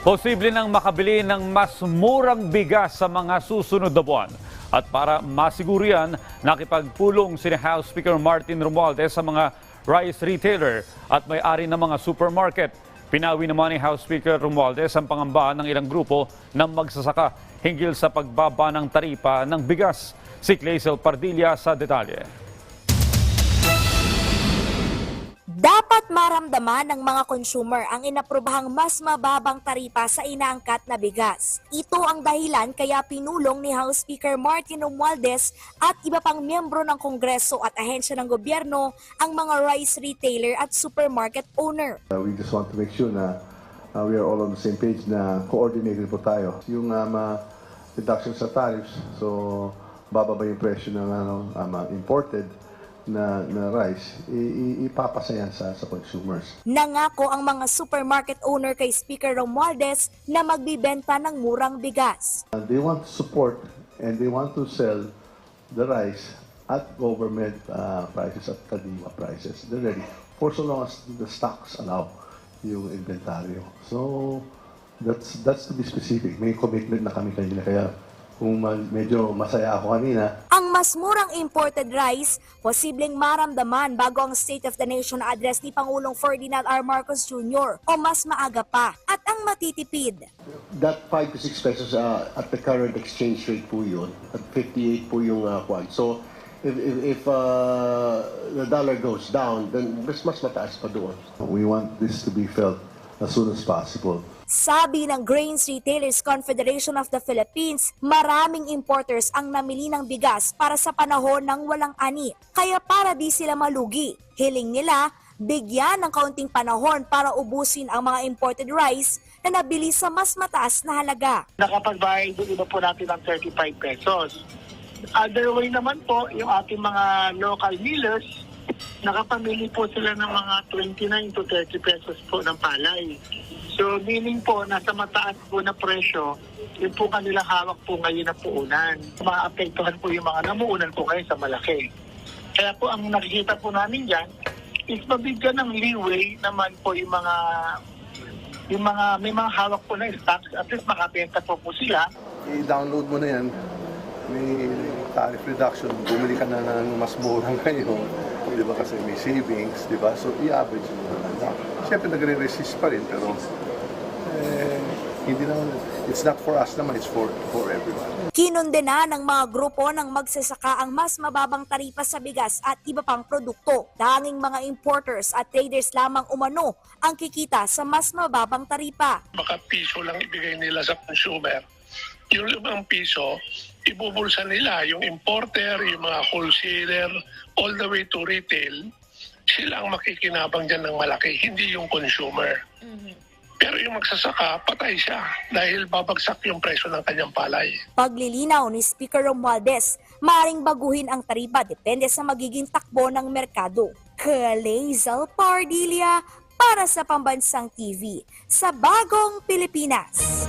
Posible nang makabili ng mas murang bigas sa mga susunod na buwan. At para masiguro yan, nakipagpulong si House Speaker Martin Romualdez sa mga rice retailer at may-ari ng mga supermarket. Pinawi naman ni House Speaker Romualdez ang pangamba ng ilang grupo ng magsasaka hinggil sa pagbaba ng taripa ng bigas. Si Clazel Pardilla sa detalye. Dapat maramdaman ng mga consumer ang inaprobahang mas mababang taripa sa inaangkat na bigas. Ito ang dahilan kaya pinulong ni House Speaker Martin Romualdez at iba pang miyembro ng Kongreso at ahensya ng gobyerno ang mga rice retailer at supermarket owner. Uh, we just want to make sure na uh, we are all on the same page na coordinated po tayo. Yung um, uh, reduction sa tariffs, so bababa yung presyo ng ano, um, uh, imported na, na rice, ipapasa yan sa, sa consumers. Nangako ang mga supermarket owner kay Speaker Romualdez na magbibenta ng murang bigas. Uh, they want to support and they want to sell the rice at government uh, prices, at Kadima prices. They're ready for so long as the stocks allow yung inventaryo. So, that's that's to be specific. May commitment na kami kanina. Kaya kung medyo masaya ako kanina, Ang mas murang imported rice, posibleng maramdaman bago ang State of the Nation address ni Pangulong Ferdinand R. Marcos Jr. o mas maaga pa. At ang matitipid, That 5 to 6 pesos uh, at the current exchange rate po yun. At 58 po yung uh, kwan. So, if, if, if uh, the dollar goes down, then mas, mas mataas pa doon. we want this to be felt as soon as possible. sabi ng Grains Retailers Confederation of the Philippines, maraming importers ang namili ng bigas para sa panahon ng walang ani. Kaya para di sila malugi, hiling nila bigyan ng kaunting panahon para ubusin ang mga imported rice na nabili sa mas mataas na halaga. nakapagbayad din iba po natin ng 35 pesos. Other way naman po, yung ating mga local millers, nakapamili po sila ng mga 29 to 30 pesos po ng palay. So meaning po, nasa mataas po na presyo, yun po kanilang hawak po ngayon na puunan. Maapektuhan po yung mga namuunan po ngayon sa malaki. Kaya po ang nakikita po namin dyan, is mabigyan ng leeway naman po yung mga yung mga may mga hawak po na stocks at least makabenta po po sila I-download mo na yan. May tariff reduction. Bumili ka na ng mas mura ngayon. Di ba? Kasi may savings. Di ba? So, i-average mo na lang. Siyempre, nagre-resist pa rin. Pero, eh, hindi naman, it's not for us naman, it's for, for everyone. Kinundena ng mga grupo ng magsasaka ang mas mababang taripa sa bigas at iba pang produkto. Tanging mga importers at traders lamang umano ang kikita sa mas mababang taripa. baka piso lang ibigay nila sa consumer. Yung limang piso, ibubulsa nila yung importer, yung mga wholesaler, all the way to retail. Sila ang makikinabang dyan ng malaki, hindi yung consumer. Pero yung magsasaka, patay siya dahil babagsak yung presyo ng kanyang palay. Paglilinaw ni Speaker Romualdez, maring baguhin ang taripa depende sa magiging takbo ng merkado. Kalezal Pardilia para sa Pambansang TV sa Bagong Pilipinas.